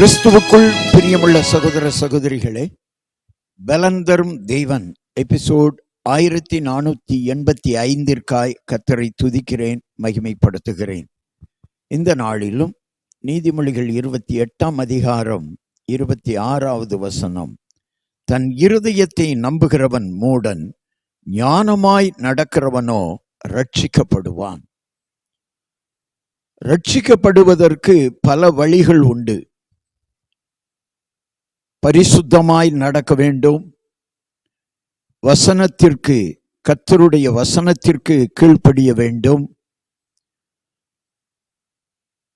கிறிஸ்துவுக்குள் பிரியமுள்ள சகோதர சகோதரிகளே பலந்தரும் தெய்வன் எபிசோட் ஆயிரத்தி நானூத்தி எண்பத்தி ஐந்திற்காய் கத்தரை துதிக்கிறேன் மகிமைப்படுத்துகிறேன். இந்த நாளிலும் நீதிமொழிகள் இருபத்தி எட்டாம் அதிகாரம் இருபத்தி ஆறாவது வசனம் தன் இருதயத்தை நம்புகிறவன் மூடன் ஞானமாய் நடக்கிறவனோ ரட்சிக்கப்படுவான் ரட்சிக்கப்படுவதற்கு பல வழிகள் உண்டு. பரிசுத்தமாய் நடக்க வேண்டும். வசனத்திற்கு கத்தருடைய வசனத்திற்கு கீழ்ப்படிய வேண்டும்.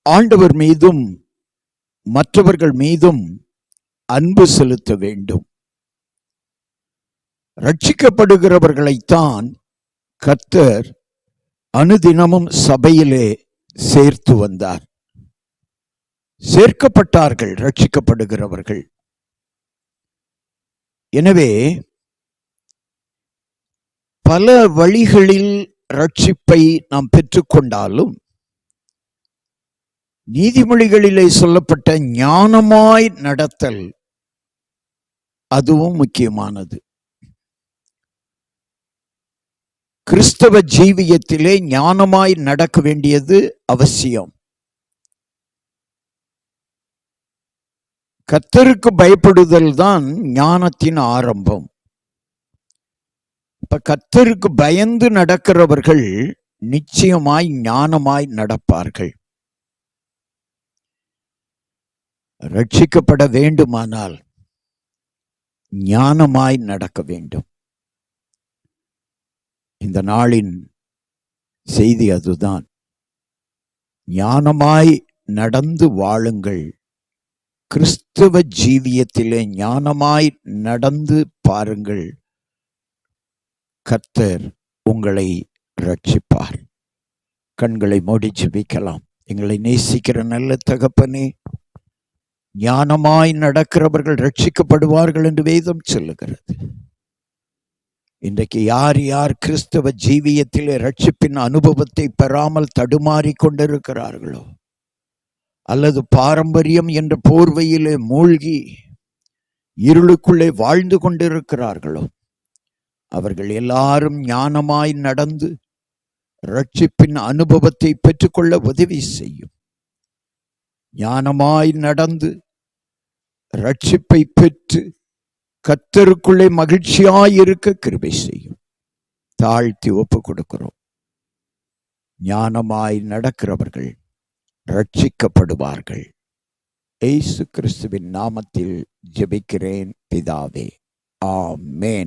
ஆண்டவர் மீதும் மற்றவர்கள் மீதும் அன்பு செலுத்த வேண்டும். ரட்சிக்கப்படுகிறவர்களைத்தான் கத்தர் அனுதினமும் சபையிலே சேர்த்து வந்தார். சேர்க்கப்பட்டார்கள் ரட்சிக்கப்படுகிறவர்கள். எனவே பல வழிகளில் ரட்சிப்பை நாம் பெற்றுக்கொண்டாலும் நீதிமொழிகளிலே சொல்லப்பட்ட ஞானமாய் நடத்தல் அதுவும் முக்கியமானது. கிறிஸ்தவ ஜீவியத்திலே ஞானமாய் நடக்க வேண்டியது அவசியம். கத்தருக்கு பயப்படுதல் தான் ஞானத்தின் ஆரம்பம். இப்ப கத்தருக்கு பயந்து நடக்கிறவர்கள் நிச்சயமாய் ஞானமாய் நடப்பார்கள். ரட்சிக்கப்பட வேண்டுமானால் ஞானமாய் நடக்க வேண்டும். இந்த நாளின் செய்தி அதுதான். ஞானமாய் நடந்து வாழுங்கள். கிறிஸ்தவ ஜீவியத்திலே ஞானமாய் நடந்து பாருங்கள். கர்த்தர் உங்களை ரட்சிப்பார் கண்களை மூடி ஜெபிக்கலாம். எங்களை நேசிக்கிற நல்ல தகப்பனே ஞானமாய் நடக்கிறவர்கள் ரட்சிக்கப்படுவார்கள் என்று வேதம் சொல்லுகிறது. இன்றைக்கு யார் யார் கிறிஸ்தவ ஜீவியத்திலே ரட்சிப்பின் அனுபவத்தை பெறாமல் தடுமாறி கொண்டிருக்கிறார்களோ அல்லது பாரம்பரியம் என்ற போர்வையிலே மூழ்கி இருளுக்குள்ளே வாழ்ந்து கொண்டிருக்கிறார்களோ? அவர்கள் எல்லாரும் ஞானமாய் நடந்து ரட்சிப்பின் அனுபவத்தை பெற்றுக்கொள்ள உதவி செய்யும். ஞானமாய் நடந்து ரட்சிப்பை பெற்று கத்தருக்குள்ளே மகிழ்ச்சியாய் இருக்க கிருபை செய்யும். தாழ்த்தி ஒப்பு கொடுக்கிறோம். ஞானமாய் நடக்கிறவர்கள் ரட்சிக்கப்படுவார்கள். ஏசு கிறிஸ்துவின் நாமத்தில் ஜெபிக்கிறேன் பிதாவே. ஆமேன்.